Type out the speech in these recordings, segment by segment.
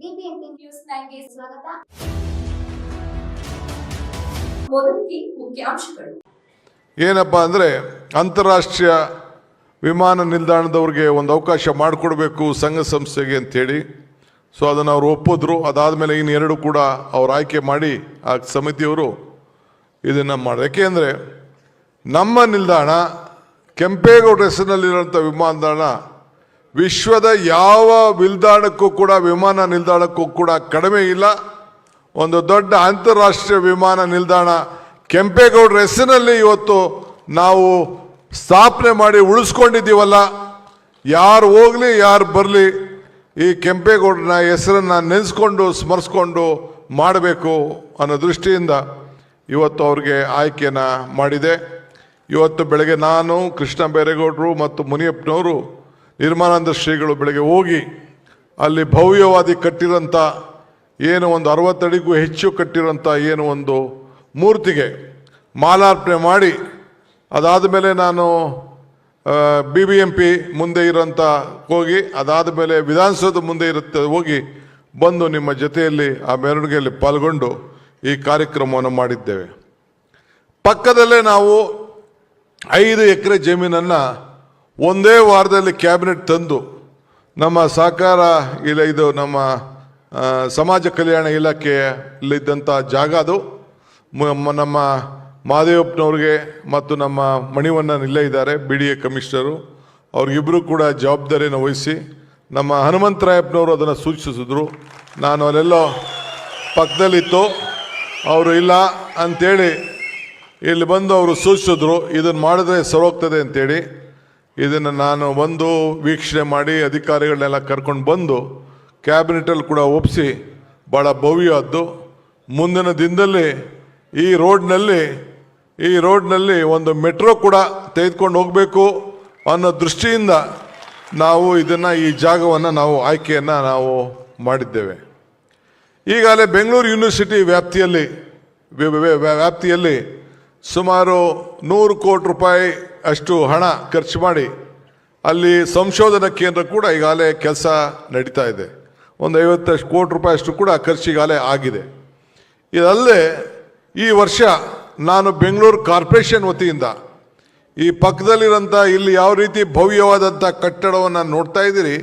News ಸ್ವಾಗತ. ಮುಖ್ಯಾಂಶಗಳು. ಏನಪ್ಪ ಅಂದರೆ ಅಂತಾರಾಷ್ಟ್ರೀಯ ವಿಮಾನ ನಿಲ್ದಾಣದವ್ರಿಗೆ ಒಂದು ಅವಕಾಶ ಮಾಡಿಕೊಡ್ಬೇಕು ಸಂಘ ಸಂಸ್ಥೆಗೆ ಅಂತೇಳಿ. ಸೊ ಅದನ್ನು ಅವರು ಒಪ್ಪಿದ್ರು. ಅದಾದಮೇಲೆ ಎರಡು ಕೂಡ ಅವ್ರು ಆಯ್ಕೆ ಮಾಡಿ ಆ ಸಮಿತಿಯವರು ಇದನ್ನು ಮಾಡಿ ಯಾಕೆಂದರೆ ನಮ್ಮ ನಿಲ್ದಾಣ ಕೆಂಪೇಗೌಡ ಹೆಸರಿನಲ್ಲಿರುವಂಥ ವಿಮಾನ ನಿಲ್ದಾಣ ವಿಶ್ವದ ಯಾವ ನಿಲ್ದಾಣಕ್ಕೂ ಕೂಡ, ವಿಮಾನ ನಿಲ್ದಾಣಕ್ಕೂ ಕೂಡ ಕಡಿಮೆ ಇಲ್ಲ. ಒಂದು ದೊಡ್ಡ ಅಂತಾರಾಷ್ಟ್ರೀಯ ವಿಮಾನ ನಿಲ್ದಾಣ ಕೆಂಪೇಗೌಡರ ಹೆಸರಿನಲ್ಲಿ ಇವತ್ತು ನಾವು ಸ್ಥಾಪನೆ ಮಾಡಿ ಉಳಿಸ್ಕೊಂಡಿದ್ದೀವಲ್ಲ. ಯಾರು ಹೋಗಲಿ, ಯಾರು ಬರಲಿ, ಈ ಕೆಂಪೇಗೌಡನ ಹೆಸರನ್ನು ನೆನೆಸ್ಕೊಂಡು, ಸ್ಮರಿಸ್ಕೊಂಡು ಮಾಡಬೇಕು ಅನ್ನೋ ದೃಷ್ಟಿಯಿಂದ ಇವತ್ತು ಅವ್ರಿಗೆ ಆಯ್ಕೆಯನ್ನು ಮಾಡಿದೆ. ಇವತ್ತು ಬೆಳಗ್ಗೆ ನಾನು ಕೃಷ್ಣ ಬೈರೇಗೌಡರು ಮತ್ತು ಮುನಿಯಪ್ಪನವರು ನಿರ್ಮಾನಂದ ಶ್ರೀಗಳು ಬೆಳಗ್ಗೆ ಹೋಗಿ ಅಲ್ಲಿ ಭವ್ಯವಾದಿ ಕಟ್ಟಿರೋಂಥ ಏನು ಒಂದು ಅರವತ್ತಡಿಗೂ ಹೆಚ್ಚು ಕಟ್ಟಿರೋಂಥ ಏನು ಒಂದು ಮೂರ್ತಿಗೆ ಮಾಲಾರ್ಪಣೆ ಮಾಡಿ, ಅದಾದ ಮೇಲೆ ನಾನು ಬಿ ಬಿ ಎಂ ಪಿ ಮುಂದೆ ಇರೋಂಥ ಹೋಗಿ, ಅದಾದ ಮೇಲೆ ವಿಧಾನಸೌಧ ಮುಂದೆ ಇರುತ್ತೆ, ಹೋಗಿ ಬಂದು ನಿಮ್ಮ ಜೊತೆಯಲ್ಲಿ ಆ ಮೆರವಣಿಗೆಯಲ್ಲಿ ಪಾಲ್ಗೊಂಡು ಈ ಕಾರ್ಯಕ್ರಮವನ್ನು ಮಾಡಿದ್ದೇವೆ. ಪಕ್ಕದಲ್ಲೇ ನಾವು ಐದು ಎಕರೆ ಜಮೀನನ್ನು ಒಂದೇ ವಾರದಲ್ಲಿ ಕ್ಯಾಬಿನೆಟ್ ತಂದು ನಮ್ಮ ಸಹಕಾರ ಇಲ್ಲ, ಇದು ನಮ್ಮ ಸಮಾಜ ಕಲ್ಯಾಣ ಇಲಾಖೆಯಲ್ಲಿದ್ದಂಥ ಜಾಗ ಅದು. ನಮ್ಮ ಮಹಾದೇವಪ್ಪನವ್ರಿಗೆ ಮತ್ತು ನಮ್ಮ ಮಣಿವಣ್ಣನ ಇಲ್ಲೇ ಇದ್ದಾರೆ, ಬಿ ಡಿ ಎ ಕಮಿಷನರು. ಅವ್ರಿಗಿಬ್ಬರು ಕೂಡ ಜವಾಬ್ದಾರಿಯನ್ನು ವಹಿಸಿ ನಮ್ಮ ಹನುಮಂತರಾಯಪ್ಪನವರು ಅದನ್ನು ಸೂಚಿಸಿದ್ರು. ನಾನು ಅಲ್ಲೆಲ್ಲೋ ಪಕ್ಕದಲ್ಲಿತ್ತು. ಅವರು ಇಲ್ಲ ಅಂಥೇಳಿ ಇಲ್ಲಿ ಬಂದು ಅವರು ಸೂಚಿಸಿದ್ರು. ಇದನ್ನು ಮಾಡಿದ್ರೆ ಸರೋಗ್ತದೆ ಅಂತೇಳಿ. ಇದನ್ನು ನಾನು ಬಂದು ವೀಕ್ಷಣೆ ಮಾಡಿ ಅಧಿಕಾರಿಗಳನ್ನೆಲ್ಲ ಕರ್ಕೊಂಡು ಬಂದು ಕ್ಯಾಬಿನೆಟಲ್ಲಿ ಕೂಡ ಒಪ್ಪಿಸಿ ಭಾಳ ಭವ್ಯವಾದ್ದು ಮುಂದಿನ ದಿನದಲ್ಲಿ ಈ ರೋಡ್ನಲ್ಲಿ ಈ ರೋಡ್ನಲ್ಲಿ ಒಂದು ಮೆಟ್ರೋ ಕೂಡ ತೆಗೆದುಕೊಂಡು ಹೋಗಬೇಕು ಅನ್ನೋ ದೃಷ್ಟಿಯಿಂದ ನಾವು ಇದನ್ನು ಈ ಜಾಗವನ್ನು ನಾವು ಆಯ್ಕೆಯನ್ನು ನಾವು ಮಾಡಿದ್ದೇವೆ. ಈಗಾಗಲೇ ಬೆಂಗಳೂರು ಯೂನಿವರ್ಸಿಟಿ ವ್ಯಾಪ್ತಿಯಲ್ಲಿ ವ್ಯ- ವ್ಯ- ವ್ಯ- ವ್ಯಾಪ್ತಿಯಲ್ಲಿ ಸುಮಾರು ನೂರು ಕೋಟಿ ರೂಪಾಯಿ ಅಷ್ಟು ಹಣ ಖರ್ಚು ಮಾಡಿ ಅಲ್ಲಿ ಸಂಶೋಧನಾ ಕೇಂದ್ರ ಕೂಡ ಈಗಾಗಲೇ ಕೆಲಸ ನಡೀತಾ ಇದೆ. ಒಂದು ಐವತ್ತಷ್ಟು ಕೋಟಿ ರೂಪಾಯಿ ಅಷ್ಟು ಕೂಡ ಖರ್ಚು ಈಗಾಗಲೇ ಆಗಿದೆ. ಇದಲ್ಲದೆ ಈ ವರ್ಷ ನಾನು ಬೆಂಗಳೂರು ಕಾರ್ಪೊರೇಷನ್ ವತಿಯಿಂದ ಈ ಪಕ್ಕದಲ್ಲಿರೋಂಥ ಇಲ್ಲಿ ಯಾವ ರೀತಿ ಭವ್ಯವಾದಂಥ ಕಟ್ಟಡವನ್ನು ನೋಡ್ತಾ ಇದ್ದೀರಿ,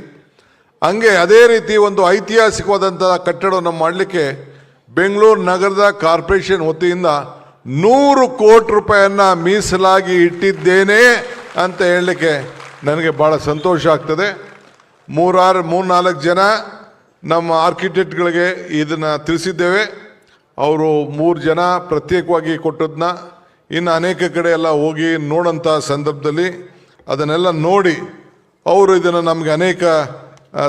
ಹಂಗೆ ಅದೇ ರೀತಿ ಒಂದು ಐತಿಹಾಸಿಕವಾದಂಥ ಕಟ್ಟಡವನ್ನು ಮಾಡಲಿಕ್ಕೆ ಬೆಂಗಳೂರು ನಗರದ ಕಾರ್ಪೊರೇಷನ್ ವತಿಯಿಂದ ನೂರು ಕೋಟಿ ರೂಪಾಯಿಯನ್ನ ಮೀಸಲಾಗಿ ಇಟ್ಟಿದ್ದೇನೆ ಅಂತ ಹೇಳಲಿಕ್ಕೆ ನನಗೆ ಭಾಳ ಸಂತೋಷ ಆಗ್ತದೆ. ಮೂರಾರು, ಮೂರ್ನಾಲ್ಕು ಜನ ನಮ್ಮ ಆರ್ಕಿಟೆಕ್ಟ್ಗಳಿಗೆ ಇದನ್ನು ತಿಳಿಸಿದ್ದೇವೆ. ಅವರು ಮೂರು ಜನ ಪ್ರತ್ಯೇಕವಾಗಿ ಕೊಟ್ಟದನ್ನ ಇನ್ನು ಅನೇಕ ಕಡೆ ಎಲ್ಲ ಹೋಗಿ ನೋಡೋಂಥ ಸಂದರ್ಭದಲ್ಲಿ ಅದನ್ನೆಲ್ಲ ನೋಡಿ ಅವರು ಇದನ್ನು ನಮಗೆ ಅನೇಕ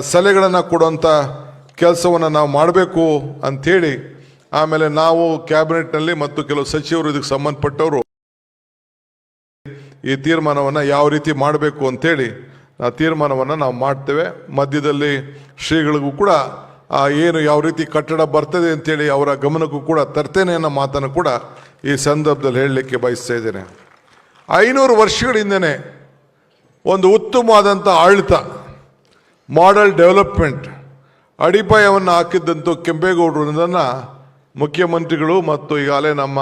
ಸಲಹೆಗಳನ್ನು ಕೊಡುವಂಥ ಕೆಲಸವನ್ನು ನಾವು ಮಾಡಬೇಕು ಅಂಥೇಳಿ ಆಮೇಲೆ ನಾವು ಕ್ಯಾಬಿನೆಟ್ನಲ್ಲಿ ಮತ್ತು ಕೆಲವು ಸಚಿವರು ಇದಕ್ಕೆ ಸಂಬಂಧಪಟ್ಟವರು ಈ ತೀರ್ಮಾನವನ್ನು ಯಾವ ರೀತಿ ಮಾಡಬೇಕು ಅಂತೇಳಿ ಆ ತೀರ್ಮಾನವನ್ನು ನಾವು ಮಾಡ್ತೇವೆ. ಮಧ್ಯದಲ್ಲಿ ಶ್ರೀಗಳಿಗೂ ಕೂಡ ಆ ಏನು ಯಾವ ರೀತಿ ಕಟ್ಟಡ ಬರ್ತದೆ ಅಂತೇಳಿ ಅವರ ಗಮನಕ್ಕೂ ಕೂಡ ತರ್ತೇನೆ ಅನ್ನೋ ಮಾತನ್ನು ಕೂಡ ಈ ಸಂದರ್ಭದಲ್ಲಿ ಹೇಳಲಿಕ್ಕೆ ಬಯಸ್ತಾ ಇದ್ದೇನೆ. ಐನೂರು ವರ್ಷಗಳಿಂದನೇ ಒಂದು ಉತ್ತಮವಾದಂಥ ಆಳ್ತ ಮಾಡಲ್ ಡೆವಲಪ್ಮೆಂಟ್ ಅಡಿಪಾಯವನ್ನು ಹಾಕಿದ್ದಂತೂ ಕೆಂಪೇಗೌಡರು ಮುಖ್ಯಮಂತ್ರಿಗಳು ಮತ್ತು ಈಗಾಗಲೇ ನಮ್ಮ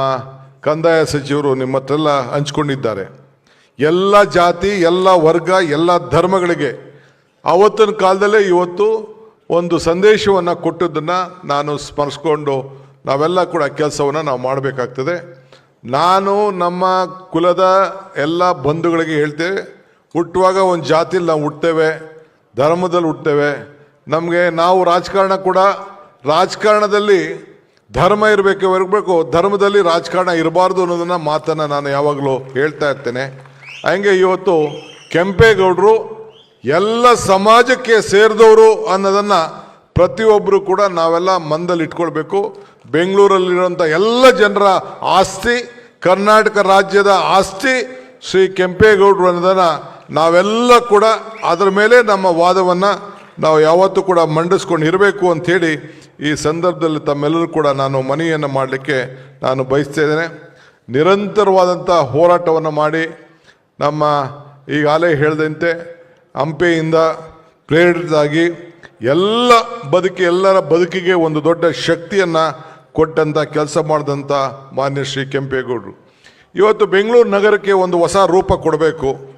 ಕಂದಾಯ ಸಚಿವರು ನಿಮ್ಮ ಹತ್ರೆಲ್ಲ ಹಂಚ್ಕೊಂಡಿದ್ದಾರೆ. ಎಲ್ಲ ಜಾತಿ, ಎಲ್ಲ ವರ್ಗ, ಎಲ್ಲ ಧರ್ಮಗಳಿಗೆ ಆವತ್ತಿನ ಕಾಲದಲ್ಲೇ ಇವತ್ತು ಒಂದು ಸಂದೇಶವನ್ನು ಕೊಟ್ಟದ್ದನ್ನು ನಾನು ಸ್ಮರಿಸ್ಕೊಂಡು ನಾವೆಲ್ಲ ಕೂಡ ಕೆಲಸವನ್ನು ನಾವು ಮಾಡಬೇಕಾಗ್ತದೆ. ನಾನು ನಮ್ಮ ಕುಲದ ಎಲ್ಲ ಬಂಧುಗಳಿಗೆ ಹೇಳ್ತೇವೆ, ಹುಟ್ಟುವಾಗ ಒಂದು ಜಾತಿಲಿ ನಾವು ಹುಟ್ಟೇವೆ ಧರ್ಮದಲ್ಲಿ ಹುಟ್ಟೇವೆ ನಮಗೆ ನಾವು ರಾಜಕಾರಣ ಕೂಡ ರಾಜಕಾರಣದಲ್ಲಿ ಧರ್ಮ ಇರಬೇಕು ಇರಬೇಕು, ಧರ್ಮದಲ್ಲಿ ರಾಜಕಾರಣ ಇರಬಾರ್ದು ಅನ್ನೋದನ್ನ ಮಾತನ್ನು ನಾನು ಯಾವಾಗಲೂ ಹೇಳ್ತಾ ಇರ್ತೇನೆ. ಹಂಗೆ ಇವತ್ತು ಕೆಂಪೇಗೌಡರು ಎಲ್ಲ ಸಮಾಜಕ್ಕೆ ಸೇರಿದವರು ಅನ್ನೋದನ್ನು ಪ್ರತಿಯೊಬ್ಬರು ಕೂಡ ನಾವೆಲ್ಲ ಮಂದಲ್ಲಿ ಇಟ್ಕೊಳ್ಬೇಕು. ಬೆಂಗಳೂರಲ್ಲಿರುವಂಥ ಎಲ್ಲ ಜನರ ಆಸ್ತಿ, ಕರ್ನಾಟಕ ರಾಜ್ಯದ ಆಸ್ತಿ ಶ್ರೀ ಕೆಂಪೇಗೌಡರು ಅನ್ನೋದನ್ನು ನಾವೆಲ್ಲ ಕೂಡ ಅದರ ಮೇಲೆ ನಮ್ಮ ವಾದವನ್ನು ನಾವು ಯಾವತ್ತೂ ಕೂಡ ಮಂಡಿಸ್ಕೊಂಡು ಇರಬೇಕು ಅಂಥೇಳಿ ಈ ಸಂದರ್ಭದಲ್ಲಿ ತಮ್ಮೆಲ್ಲರೂ ಕೂಡ ನಾನು ಮನೆಯನ್ನು ಮಾಡಲಿಕ್ಕೆ ನಾನು ಬಯಸ್ತಿದ್ದೇನೆ ನಿರಂತರವಾದಂಥ ಹೋರಾಟವನ್ನು ಮಾಡಿ ನಮ್ಮ ಈಗಾಗಲೇ ಹೇಳಿದಂತೆ ಹಂಪೆಯಿಂದ ಪ್ರೇರಿತಾಗಿ ಎಲ್ಲ ಬದುಕಿ ಎಲ್ಲರ ಬದುಕಿಗೆ ಒಂದು ದೊಡ್ಡ ಶಕ್ತಿಯನ್ನು ಕೊಟ್ಟಂಥ ಕೆಲಸ ಮಾಡಿದಂಥ ಮಾನ್ಯ ಶ್ರೀ ಕೆಂಪೇಗೌಡರು. ಇವತ್ತು ಬೆಂಗಳೂರು ನಗರಕ್ಕೆ ಒಂದು ಹೊಸ ರೂಪ ಕೊಡಬೇಕು.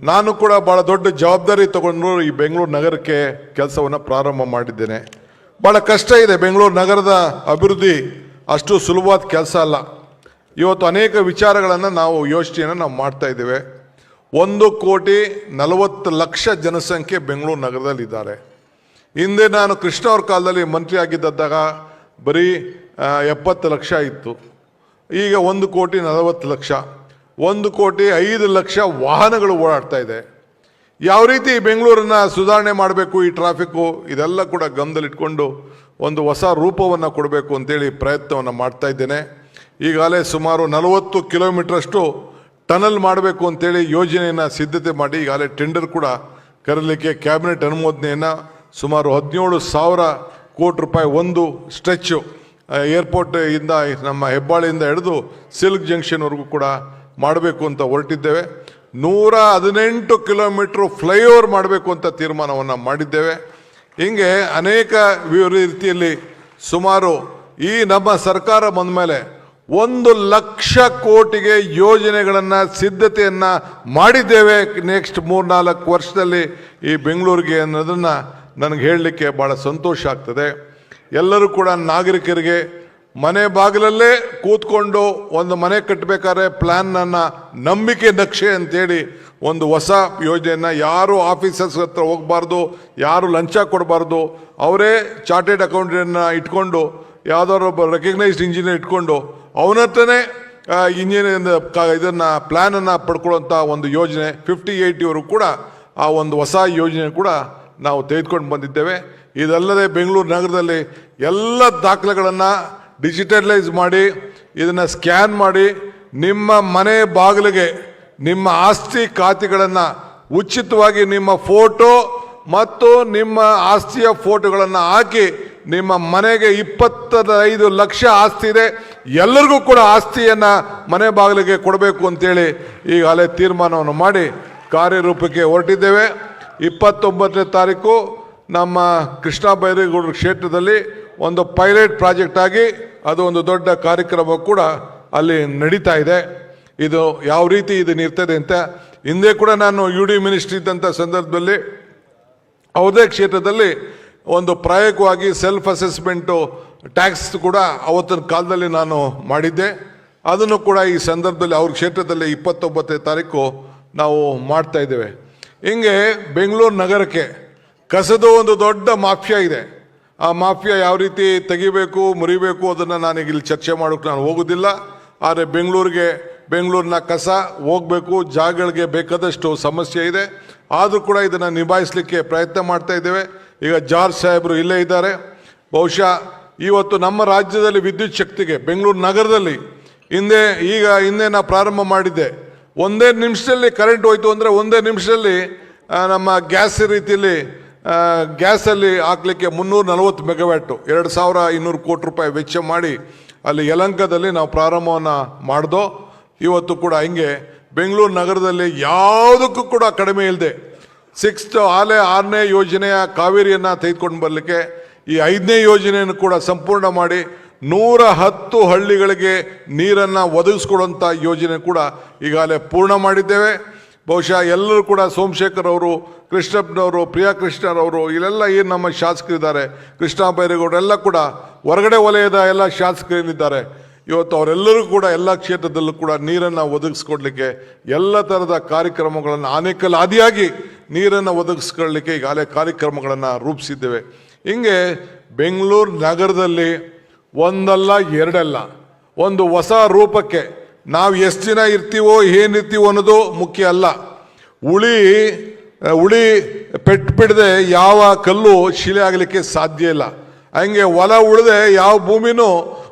ನಾನು ಕೂಡ ಭಾಳ ದೊಡ್ಡ ಜವಾಬ್ದಾರಿ ತಗೊಂಡು ಈ ಬೆಂಗಳೂರು ನಗರಕ್ಕೆ ಕೆಲಸವನ್ನು ಪ್ರಾರಂಭ ಮಾಡಿದ್ದೇನೆ. ಭಾಳ ಕಷ್ಟ ಇದೆ ಬೆಂಗಳೂರು ನಗರದ ಅಭಿವೃದ್ಧಿ. ಅಷ್ಟು ಸುಲಭವಾದ ಕೆಲಸ ಅಲ್ಲ. ಇವತ್ತು ಅನೇಕ ವಿಚಾರಗಳನ್ನು ನಾವು ಯೋಚನೆಯನ್ನು ನಾವು ಮಾಡ್ತಾ ಇದ್ದೇವೆ. ಒಂದು ಕೋಟಿ ನಲವತ್ತು ಲಕ್ಷ ಜನಸಂಖ್ಯೆ ಬೆಂಗಳೂರು ನಗರದಲ್ಲಿದ್ದಾರೆ. ಹಿಂದೆ ನಾನು ಕೃಷ್ಣ ಅವ್ರ ಕಾಲದಲ್ಲಿ ಮಂತ್ರಿ ಆಗಿದ್ದಾಗ ಬರೀ ಎಪ್ಪತ್ತು ಲಕ್ಷ ಇತ್ತು. ಈಗ ಒಂದು ಕೋಟಿ ನಲವತ್ತು ಲಕ್ಷ. ಒಂದು ಕೋಟಿ ಐದು ಲಕ್ಷ ವಾಹನಗಳು ಓಡಾಡ್ತಾ ಇದೆ. ಯಾವ ರೀತಿ ಬೆಂಗಳೂರನ್ನ ಸುಧಾರಣೆ ಮಾಡಬೇಕು ಈ ಟ್ರಾಫಿಕ್ಕು ಇದೆಲ್ಲ ಕೂಡ ಗಮನದಲ್ಲಿಟ್ಕೊಂಡು ಒಂದು ಹೊಸ ರೂಪವನ್ನು ಕೊಡಬೇಕು ಅಂತೇಳಿ ಪ್ರಯತ್ನವನ್ನು ಮಾಡ್ತಾ ಇದ್ದೇನೆ. ಈಗಾಗಲೇ ಸುಮಾರು ನಲವತ್ತು ಕಿಲೋಮೀಟ್ರಷ್ಟು ಟನಲ್ ಮಾಡಬೇಕು ಅಂತೇಳಿ ಯೋಜನೆಯನ್ನು ಸಿದ್ಧತೆ ಮಾಡಿ ಈಗಾಗಲೇ ಟೆಂಡರ್ ಕೂಡ ಕರೀಲಿಕ್ಕೆ ಕ್ಯಾಬಿನೆಟ್ ಅನುಮೋದನೆಯನ್ನು ಸುಮಾರು ಹದಿನೇಳು ಸಾವಿರ ಕೋಟಿ ರೂಪಾಯಿ ಒಂದು ಸ್ಟ್ರೆಚ್ಚು ಏರ್ಪೋರ್ಟ್ ಇಂದ ನಮ್ಮ ಹೆಬ್ಬಾಳಿಯಿಂದ ಹಿಡಿದು ಸಿಲ್ಕ್ ಜಂಕ್ಷನ್ವರೆಗೂ ಕೂಡ ಮಾಡಬೇಕು ಅಂತ ಹೊರಟಿದ್ದೇವೆ. ನೂರ ಹದಿನೆಂಟು ಕಿಲೋಮೀಟ್ರ್ ಫ್ಲೈಓವರ್ ಮಾಡಬೇಕು ಅಂತ ತೀರ್ಮಾನವನ್ನು ಮಾಡಿದ್ದೇವೆ. ಹಿಂಗೆ ಅನೇಕ ರೀತಿಯಲ್ಲಿ ಸುಮಾರು ಈ ನಮ್ಮ ಸರ್ಕಾರ ಬಂದ ಮೇಲೆ ಒಂದು ಲಕ್ಷ ಕೋಟಿಗೆ ಯೋಜನೆಗಳನ್ನು, ಸಿದ್ಧತೆಯನ್ನು ಮಾಡಿದ್ದೇವೆ ನೆಕ್ಸ್ಟ್ ಮೂರ್ನಾಲ್ಕು ವರ್ಷದಲ್ಲಿ ಈ ಬೆಂಗಳೂರಿಗೆ ಅನ್ನೋದನ್ನು ನನಗೆ ಹೇಳಲಿಕ್ಕೆ ಭಾಳ ಸಂತೋಷ ಆಗ್ತದೆ. ಎಲ್ಲರೂ ಕೂಡ ನಾಗರಿಕರಿಗೆ ಮನೆ ಬಾಗಿಲಲ್ಲೇ ಕೂತ್ಕೊಂಡು ಒಂದು ಮನೆ ಕಟ್ಟಬೇಕಾದ್ರೆ ಪ್ಲ್ಯಾನನ್ನು ನಂಬಿಕೆ ನಕ್ಷೆ ಅಂತೇಳಿ ಒಂದು ಹೊಸ ಯೋಜನೆಯನ್ನು ಯಾರು ಆಫೀಸರ್ಸ್ ಹತ್ರ ಹೋಗಬಾರ್ದು, ಯಾರು ಲಂಚ ಕೊಡಬಾರ್ದು, ಅವರೇ ಚಾರ್ಟೆಡ್ ಅಕೌಂಟನ್ನು ಇಟ್ಕೊಂಡು, ಯಾವುದಾದ್ರು ಒಬ್ಬ ರೆಕಗ್ನೈಸ್ಡ್ ಇಂಜಿನಿಯರ್ ಇಟ್ಕೊಂಡು, ಅವನ ಹತ್ರನೇ ಇಂಜಿನಿಯರ್ ಇದನ್ನು ಪ್ಲ್ಯಾನನ್ನು ಪಡ್ಕೊಳ್ಳೋಂಥ ಒಂದು ಯೋಜನೆ ಫಿಫ್ಟಿ ಏಯ್ಟಿವರು ಕೂಡ ಆ ಒಂದು ಹೊಸ ಯೋಜನೆ ಕೂಡ ನಾವು ತೆಗೆದುಕೊಂಡು ಬಂದಿದ್ದೇವೆ. ಇದಲ್ಲದೆ ಬೆಂಗಳೂರು ನಗರದಲ್ಲಿ ಎಲ್ಲ ದಾಖಲೆಗಳನ್ನು ಡಿಜಿಟಲೈಸ್ ಮಾಡಿ, ಇದನ್ನು ಸ್ಕ್ಯಾನ್ ಮಾಡಿ, ನಿಮ್ಮ ಮನೆ ಬಾಗಿಲಿಗೆ ನಿಮ್ಮ ಆಸ್ತಿ ಖಾತೆಗಳನ್ನು ಉಚಿತವಾಗಿ ನಿಮ್ಮ ಫೋಟೋ ಮತ್ತು ನಿಮ್ಮ ಆಸ್ತಿಯ ಫೋಟೋಗಳನ್ನು ಹಾಕಿ ನಿಮ್ಮ ಮನೆಗೆ ಇಪ್ಪತ್ತೈದು ಲಕ್ಷ ಆಸ್ತಿ ಇದೆ. ಎಲ್ಲರಿಗೂ ಕೂಡ ಆಸ್ತಿಯನ್ನು ಮನೆ ಬಾಗಿಲಿಗೆ ಕೊಡಬೇಕು ಅಂತೇಳಿ ಈಗಾಗಲೇ ತೀರ್ಮಾನವನ್ನು ಮಾಡಿ ಕಾರ್ಯರೂಪಕ್ಕೆ ಹೊರಟಿದ್ದೇವೆ. ಇಪ್ಪತ್ತೊಂಬತ್ತನೇ ತಾರೀಕು ನಮ್ಮ ಕೃಷ್ಣ ಬೈರೇಗೌಡರ ಕ್ಷೇತ್ರದಲ್ಲಿ ಒಂದು ಪೈಲಟ್ ಪ್ರಾಜೆಕ್ಟ್ ಆಗಿ ಅದು ಒಂದು ದೊಡ್ಡ ಕಾರ್ಯಕ್ರಮ ಕೂಡ ಅಲ್ಲಿ ನಡೀತಾ ಇದೆ. ಇದು ಯಾವ ರೀತಿ ಇದು ಇರ್ತದೆ ಅಂತ ಹಿಂದೆ ಕೂಡ ನಾನು ಯು ಡಿ ಮಿನಿಸ್ಟ್ರಿ ಇದ್ದಂಥ ಸಂದರ್ಭದಲ್ಲಿ ಯಾವುದೇ ಕ್ಷೇತ್ರದಲ್ಲಿ ಒಂದು ಪ್ರಾಯೋಗಿಕವಾಗಿ ಸೆಲ್ಫ್ ಅಸೆಸ್ಮೆಂಟು ಟ್ಯಾಕ್ಸ್ ಕೂಡ ಅವತ್ತಿನ ಕಾಲದಲ್ಲಿ ನಾನು ಮಾಡಿದ್ದೆ. ಅದನ್ನು ಕೂಡ ಈ ಸಂದರ್ಭದಲ್ಲಿ ಅವ್ರ ಕ್ಷೇತ್ರದಲ್ಲಿ ಇಪ್ಪತ್ತೊಂಬತ್ತನೇ ತಾರೀಕು ನಾವು ಮಾಡ್ತಾ ಇದ್ದೇವೆ. ಹಿಂಗೆ ಬೆಂಗಳೂರು ನಗರಕ್ಕೆ ಕಸದ ಒಂದು ದೊಡ್ಡ ಮಾಫಿಯಾ ಇದೆ. ಆ ಮಾಫಿಯಾ ಯಾವ ರೀತಿ ತೆಗಿಬೇಕು, ಮುರಿಬೇಕು ಅದನ್ನು ನಾನೀಗ ಇಲ್ಲಿ ಚರ್ಚೆ ಮಾಡೋಕ್ಕೆ ನಾನು ಹೋಗೋದಿಲ್ಲ. ಆದರೆ ಬೆಂಗಳೂರಿಗೆ, ಬೆಂಗಳೂರಿನ ಕಸ ಹೋಗಬೇಕು, ಜಾಗಗಳಿಗೆ ಬೇಕಾದಷ್ಟು ಸಮಸ್ಯೆ ಇದೆ. ಆದರೂ ಕೂಡ ಇದನ್ನು ನಿಭಾಯಿಸಲಿಕ್ಕೆ ಪ್ರಯತ್ನ ಮಾಡ್ತಾ ಇದ್ದೇವೆ. ಈಗ ಜಾರ್ಜ್ ಸಾಹೇಬರು ಇಲ್ಲೇ ಇದ್ದಾರೆ. ಬಹುಶಃ ಇವತ್ತು ನಮ್ಮ ರಾಜ್ಯದಲ್ಲಿ ವಿದ್ಯುತ್ ಶಕ್ತಿಗೆ ಬೆಂಗಳೂರು ನಗರದಲ್ಲಿ ಹಿಂದೆ, ಈಗ ಹಿಂದೆ ನಾ ಪ್ರಾರಂಭ ಮಾಡಿದ್ದೆ. ಒಂದೇ ನಿಮಿಷದಲ್ಲಿ ಕರೆಂಟ್ ಹೋಯ್ತು ಅಂದರೆ ಒಂದೇ ನಿಮಿಷದಲ್ಲಿ ನಮ್ಮ ಗ್ಯಾಸ್ ರೀತಿಯಲ್ಲಿ ಗ್ಯಾಸಲ್ಲಿ ಹಾಕಲಿಕ್ಕೆ ಮುನ್ನೂರ ನಲವತ್ತು ಮೆಗಾವ್ಯಾಟು, ಎರಡು ಸಾವಿರ ಇನ್ನೂರು ಕೋಟಿ ರೂಪಾಯಿ ವೆಚ್ಚ ಮಾಡಿ ಅಲ್ಲಿ ಯಲಂಕದಲ್ಲಿ ನಾವು ಪ್ರಾರಂಭವನ್ನು ಮಾಡ್ದೋ, ಇವತ್ತು ಕೂಡ ಹಿಂಗೆ. ಬೆಂಗಳೂರು ನಗರದಲ್ಲಿ ಯಾವುದಕ್ಕೂ ಕೂಡ ಕಡಿಮೆ ಇಲ್ಲದೆ ಸಿಕ್ಸ್ತ್ ಆಲೆ ಆರನೇ ಯೋಜನೆಯ ಕಾವೇರಿಯನ್ನು ತೆಗೆದುಕೊಂಡು ಬರಲಿಕ್ಕೆ ಈ ಐದನೇ ಯೋಜನೆಯನ್ನು ಕೂಡ ಸಂಪೂರ್ಣ ಮಾಡಿ ನೂರ ಹತ್ತು ಹಳ್ಳಿಗಳಿಗೆ ನೀರನ್ನು ಒದಗಿಸ್ಕೊಡುವಂಥ ಯೋಜನೆ ಕೂಡ ಈಗಾಗಲೇ ಪೂರ್ಣ ಮಾಡಿದ್ದೇವೆ. ಬಹುಶಃ ಎಲ್ಲರೂ ಕೂಡ ಸೋಮಶೇಖರ್ ಅವರು, ಕೃಷ್ಣಪ್ಪನವರು, ಪ್ರಿಯಾ ಕೃಷ್ಣರವರು ಇಲ್ಲೆಲ್ಲ ಏನು ನಮ್ಮ ಶಾಸಕರಿದ್ದಾರೆ ಕೃಷ್ಣ ಬೈರೇಗೌಡರೆಲ್ಲ ಕೂಡ ಹೊರಗಡೆ ವಲಯದ ಎಲ್ಲ ಶಾಸಕರೇನಿದ್ದಾರೆ ಇವತ್ತು ಅವರೆಲ್ಲರೂ ಕೂಡ ಎಲ್ಲ ಕ್ಷೇತ್ರದಲ್ಲೂ ಕೂಡ ನೀರನ್ನು ಒದಗಿಸ್ಕೊಡ್ಲಿಕ್ಕೆ ಎಲ್ಲ ಥರದ ಕಾರ್ಯಕ್ರಮಗಳನ್ನು ಆನೇಕಲ್ ಆದಿಯಾಗಿ ನೀರನ್ನು ಒದಗಿಸ್ಕೊಳ್ಳಿಕ್ಕೆ ಈಗಾಗಲೇ ಕಾರ್ಯಕ್ರಮಗಳನ್ನು ರೂಪಿಸಿದ್ದೇವೆ. ಹಿಂಗೆ ಬೆಂಗಳೂರು ನಗರದಲ್ಲಿ ಒಂದಲ್ಲ ಎರಡಲ್ಲ, ಒಂದು ಹೊಸ ರೂಪಕ್ಕೆ ನಾವು ಎಷ್ಟು ದಿನ ಇರ್ತೀವೋ ಏನಿರ್ತೀವೋ ಅನ್ನೋದು ಮುಖ್ಯ ಅಲ್ಲ. ಉಳಿ ಉಳಿ ಪೆಟ್ಟು ಬಿಡದೆ ಯಾವ ಕಲ್ಲು ಶಿಲೆ ಆಗಲಿಕ್ಕೆ ಸಾಧ್ಯ ಇಲ್ಲ. ಹಂಗೆ ಹೊಲ ಉಳಿದೆ ಯಾವ ಭೂಮಿನೂ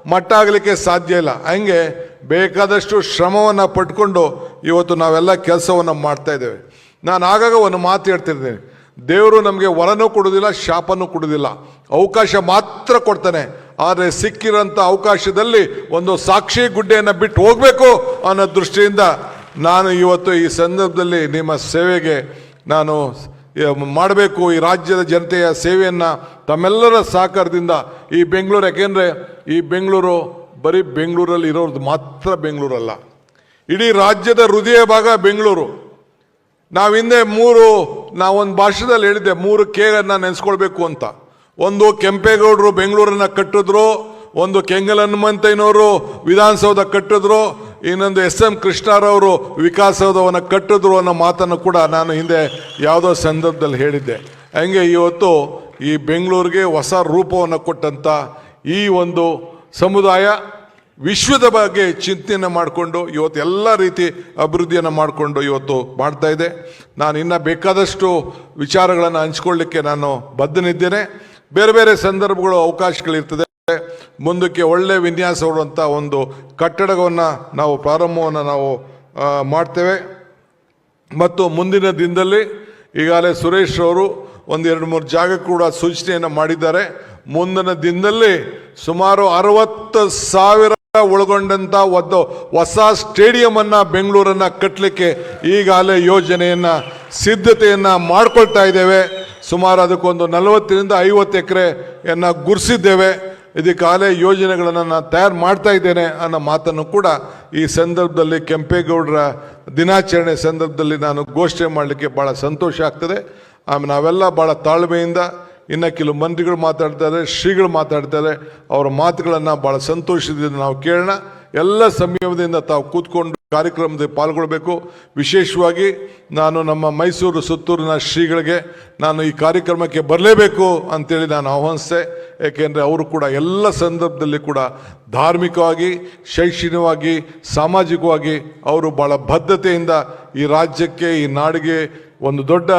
ಮಟ್ಟ ಆಗಲಿಕ್ಕೆ ಸಾಧ್ಯ ಇಲ್ಲ. ಹಂಗೆ ಬೇಕಾದಷ್ಟು ಶ್ರಮವನ್ನು ಪಟ್ಕೊಂಡು ಇವತ್ತು ನಾವೆಲ್ಲ ಕೆಲಸವನ್ನು ಮಾಡ್ತಾ ಇದ್ದೇವೆ. ನಾನು ಆಗಾಗ ಒಂದು ಮಾತು ಹೇಳ್ತಿರ್ತೀನಿ. ದೇವರು ನಮಗೆ ವರನೂ ಕೊಡೋದಿಲ್ಲ, ಶಾಪನೂ ಕೊಡೋದಿಲ್ಲ. ಅವಕಾಶ ಮಾತ್ರ ಕೊಡ್ತಾನೆ. ಆದರೆ ಸಿಕ್ಕಿರೋಂಥ ಅವಕಾಶದಲ್ಲಿ ಒಂದು ಸಾಕ್ಷಿ ಗುಡ್ಡೆಯನ್ನು ಬಿಟ್ಟು ಹೋಗಬೇಕು ಅನ್ನೋ ದೃಷ್ಟಿಯಿಂದ ನಾನು ಇವತ್ತು ಈ ಸಂದರ್ಭದಲ್ಲಿ ನಿಮ್ಮ ಸೇವೆಗೆ ನಾನು ಮಾಡಬೇಕು ಈ ರಾಜ್ಯದ ಜನತೆಯ ಸೇವೆಯನ್ನು ತಮ್ಮೆಲ್ಲರ ಸಹಕಾರದಿಂದ ಈ ಬೆಂಗಳೂರು. ಯಾಕೆಂದರೆ ಈ ಬೆಂಗಳೂರು ಬರೀ ಬೆಂಗಳೂರಲ್ಲಿ ಇರೋದು ಮಾತ್ರ ಬೆಂಗಳೂರಲ್ಲ. ಇಡೀ ರಾಜ್ಯದ ಹೃದಯ ಭಾಗ ಬೆಂಗಳೂರು. ನಾವು ಹಿಂದೆ ಮೂರು, ನಾವೊಂದು ಭಾಷೆದಲ್ಲಿ ಹೇಳಿದ್ದೆ, ಮೂರು ಕೇಳನ್ನು ನೆನೆಸ್ಕೊಳ್ಬೇಕು ಅಂತ. ಒಂದು ಕೆಂಪೇಗೌಡರು ಬೆಂಗಳೂರನ್ನ ಕಟ್ಟಿದ್ರು, ಒಂದು ಕೆಂಗಲ್ ಹನುಮಂತಯ್ಯನವರು ವಿಧಾನಸೌಧ ಕಟ್ಟಿದ್ರು, ಇನ್ನೊಂದು ಎಸ್ ಎಂ ಕೃಷ್ಣರವರು ವಿಕಾಸಸೌಧವನ್ನು ಕಟ್ಟಿದ್ರು ಅನ್ನೋ ಮಾತನ್ನು ಕೂಡ ನಾನು ಹಿಂದೆ ಯಾವುದೋ ಸಂದರ್ಭದಲ್ಲಿ ಹೇಳಿದ್ದೆ. ಹಂಗೆ ಇವತ್ತು ಈ ಬೆಂಗಳೂರಿಗೆ ಹೊಸ ರೂಪವನ್ನು ಕೊಟ್ಟಂಥ ಈ ಒಂದು ಸಮುದಾಯ ವಿಶ್ವದ ಬಗ್ಗೆ ಚಿಂತನೆ ಮಾಡಿಕೊಂಡು ಇವತ್ತು ಎಲ್ಲ ರೀತಿ ಅಭಿವೃದ್ಧಿಯನ್ನು ಮಾಡಿಕೊಂಡು ಇವತ್ತು ಮಾಡ್ತಾ ಇದೆ. ನಾನು ಇನ್ನು ಬೇಕಾದಷ್ಟು ವಿಚಾರಗಳನ್ನು ಹಂಚ್ಕೊಳ್ಳಿಕ್ಕೆ ನಾನು ಬದ್ಧನಿದ್ದೇನೆ. ಬೇರೆ ಬೇರೆ ಸಂದರ್ಭಗಳು ಅವಕಾಶಗಳಿರ್ತದೆ. ಮುಂದಕ್ಕೆ ಒಳ್ಳೆ ವಿನ್ಯಾಸವಾದಂಥ ಒಂದು ಕಟ್ಟಡವನ್ನು ನಾವು ಪ್ರಾರಂಭವನ್ನು ನಾವು ಮಾಡ್ತೇವೆ. ಮತ್ತು ಮುಂದಿನ ದಿನದಲ್ಲಿ ಈಗಾಗಲೇ ಸುರೇಶ್ ಅವರು ಒಂದು ಎರಡು ಮೂರು ಜಾಗ ಕೂಡ ಸೂಚನೆಯನ್ನು ಮಾಡಿದ್ದಾರೆ. ಮುಂದಿನ ದಿನದಲ್ಲಿ ಸುಮಾರು ಅರವತ್ತು ಸಾವಿರ ಒಳಗೊಂಡಂತ ಒಂದು ಹೊಸ ಸ್ಟೇಡಿಯಂ ಅನ್ನ ಬೆಂಗಳೂರನ್ನ ಕಟ್ಟಲಿಕ್ಕೆ ಈಗಾಗಲೇ ಯೋಜನೆಯನ್ನ, ಸಿದ್ಧತೆಯನ್ನ ಮಾಡ್ಕೊಳ್ತಾ ಇದ್ದೇವೆ. ಸುಮಾರು ಅದಕ್ಕೊಂದು ನಲವತ್ತರಿಂದ ಐವತ್ತು ಎಕರೆಯನ್ನ ಗುರ್ಸಿದ್ದೇವೆ. ಇದಕ್ಕಾಗಲೇ ಯೋಜನೆಗಳನ್ನು ನಾನು ತಯಾರು ಮಾಡ್ತಾ ಇದ್ದೇನೆ ಅನ್ನೋ ಮಾತನ್ನು ಕೂಡ ಈ ಸಂದರ್ಭದಲ್ಲಿ ಕೆಂಪೇಗೌಡರ ದಿನಾಚರಣೆ ಸಂದರ್ಭದಲ್ಲಿ ನಾನು ಘೋಷಣೆ ಮಾಡಲಿಕ್ಕೆ ಭಾಳ ಸಂತೋಷ ಆಗ್ತದೆ. ಆಮೇಲೆ ನಾವೆಲ್ಲ ಭಾಳ ತಾಳ್ಮೆಯಿಂದ ಇನ್ನು ಕೆಲವು ಮಂತ್ರಿಗಳು ಮಾತಾಡ್ತಾರೆ ಶ್ರೀಗಳು ಮಾತಾಡ್ತಾರೆ ಅವರ ಮಾತುಗಳನ್ನು ಭಾಳ ಸಂತೋಷದಿಂದ ನಾವು ಕೇಳೋಣ. ಎಲ್ಲ ಸಮಯದಿಂದ ತಾವು ಕೂತ್ಕೊಂಡು ಕಾರ್ಯಕ್ರಮದಲ್ಲಿ ಪಾಲ್ಗೊಳ್ಬೇಕು. ವಿಶೇಷವಾಗಿ ನಾನು ನಮ್ಮ ಮೈಸೂರು ಸುತ್ತೂರಿನ ಶ್ರೀಗಳಿಗೆ ನಾನು ಈ ಕಾರ್ಯಕ್ರಮಕ್ಕೆ ಬರಲೇಬೇಕು ಅಂತೇಳಿ ನಾನು ಆಹ್ವಾನಿಸಿದೆ. ಏಕೆಂದರೆ ಅವರು ಕೂಡ ಎಲ್ಲ ಸಂದರ್ಭದಲ್ಲಿ ಕೂಡ ಧಾರ್ಮಿಕವಾಗಿ, ಶೈಕ್ಷಣಿಕವಾಗಿ, ಸಾಮಾಜಿಕವಾಗಿ ಅವರು ಭಾಳ ಬದ್ಧತೆಯಿಂದ ಈ ರಾಜ್ಯಕ್ಕೆ, ಈ ನಾಡಿಗೆ ಒಂದು ದೊಡ್ಡ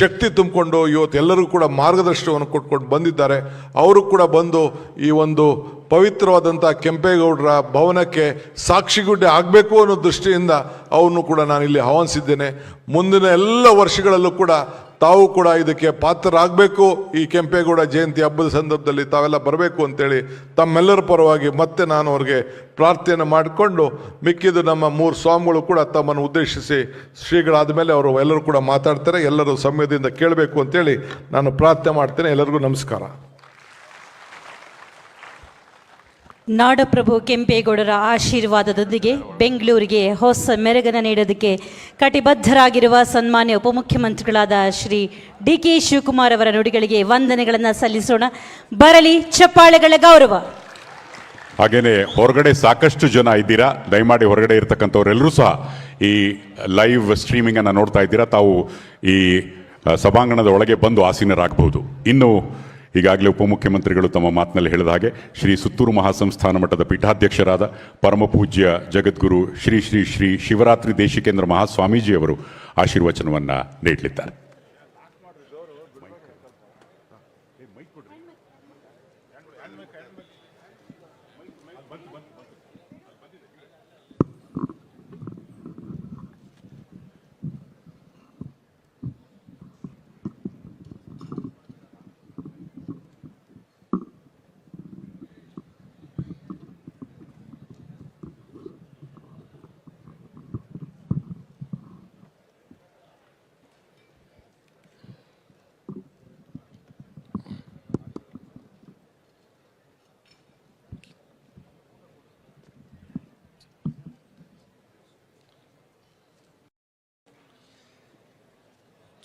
ಶಕ್ತಿ ತುಂಬಿಕೊಂಡು ಇವತ್ತು ಕೂಡ ಮಾರ್ಗದರ್ಶನವನ್ನು ಕೊಟ್ಕೊಂಡು ಬಂದಿದ್ದಾರೆ. ಅವರು ಕೂಡ ಬಂದು ಈ ಒಂದು ಪವಿತ್ರವಾದಂಥ ಕೆಂಪೇಗೌಡರ ಭವನಕ್ಕೆ ಸಾಕ್ಷಿಗುಡ್ಡೆ ಆಗಬೇಕು ಅನ್ನೋ ದೃಷ್ಟಿಯಿಂದ ಅವನು ಕೂಡ ನಾನು ಇಲ್ಲಿ ಆಹ್ವಾನಿಸಿದ್ದೇನೆ. ಮುಂದಿನ ಎಲ್ಲ ವರ್ಷಗಳಲ್ಲೂ ಕೂಡ ತಾವು ಕೂಡ ಇದಕ್ಕೆ ಪಾತ್ರರಾಗಬೇಕು. ಈ ಕೆಂಪೇಗೌಡ ಜಯಂತಿ ಹಬ್ಬದ ಸಂದರ್ಭದಲ್ಲಿ ತಾವೆಲ್ಲ ಬರಬೇಕು ಅಂತೇಳಿ ತಮ್ಮೆಲ್ಲರ ಪರವಾಗಿ ಮತ್ತೆ ನಾನು ಅವ್ರಿಗೆ ಪ್ರಾರ್ಥನೆ ಮಾಡಿಕೊಂಡು ಮಿಕ್ಕಿದ್ದು ನಮ್ಮ ಮೂರು ಸ್ವಾಮಿಗಳು ಕೂಡ ತಮ್ಮನ್ನು ಉದ್ದೇಶಿಸಿ ಶ್ರೀಗಳಾದ ಮೇಲೆ ಅವರು ಎಲ್ಲರೂ ಕೂಡ ಮಾತಾಡ್ತಾರೆ. ಎಲ್ಲರೂ ಸಮಯದಿಂದ ಕೇಳಬೇಕು ಅಂತೇಳಿ ನಾನು ಪ್ರಾರ್ಥನೆ ಮಾಡ್ತೇನೆ. ಎಲ್ಲರಿಗೂ ನಮಸ್ಕಾರ. ನಾಡಪ್ರಭು ಕೆಂಪೇಗೌಡರ ಆಶೀರ್ವಾದದೊಂದಿಗೆ ಬೆಂಗಳೂರಿಗೆ ಹೊಸ ಮೆರಗನ ನೀಡೋದಕ್ಕೆ ಕಟಿಬದ್ಧರಾಗಿರುವ ಸನ್ಮಾನ್ಯ ಉಪಮುಖ್ಯಮಂತ್ರಿಗಳಾದ ಶ್ರೀ ಡಿ ಕೆ ಶಿವಕುಮಾರ್ ಅವರ ನುಡಿಗಳಿಗೆ ವಂದನೆಗಳನ್ನು ಸಲ್ಲಿಸೋಣ. ಬರಲಿ ಚಪ್ಪಾಳೆಗಳ ಗೌರವ. ಹಾಗೇನೆ ಹೊರಗಡೆ ಸಾಕಷ್ಟು ಜನ ಇದ್ದೀರಾ? ದಯಮಾಡಿ ಹೊರಗಡೆ ಇರತಕ್ಕಂಥವರೆಲ್ಲರೂ ಸಹ ಈ ಲೈವ್ ಸ್ಟ್ರೀಮಿಂಗನ್ನು ನೋಡ್ತಾ ಇದ್ದೀರಾ? ತಾವು ಈ ಸಭಾಂಗಣದ ಒಳಗೆ ಬಂದು ಆಸೀನರಾಗಬಹುದು ಇನ್ನು ಈಗಾಗಲೇ ಉಪಮುಖ್ಯಮಂತ್ರಿಗಳು ತಮ್ಮ ಮಾತಿನಲ್ಲಿ ಹೇಳಿದ ಹಾಗೆ ಶ್ರೀ ಸುತ್ತೂರು ಮಹಾಸಂಸ್ಥಾನ ಮಠದ ಪೀಠಾಧ್ಯಕ್ಷರಾದ ಪರಮಪೂಜ್ಯ ಜಗದ್ಗುರು ಶ್ರೀ ಶ್ರೀ ಶ್ರೀ ಶಿವರಾತ್ರಿ ದೇಶಿಕೇಂದ್ರ ಮಹಾಸ್ವಾಮೀಜಿಯವರು ಆಶೀರ್ವಚನವನ್ನು ನೀಡಲಿದ್ದಾರೆ.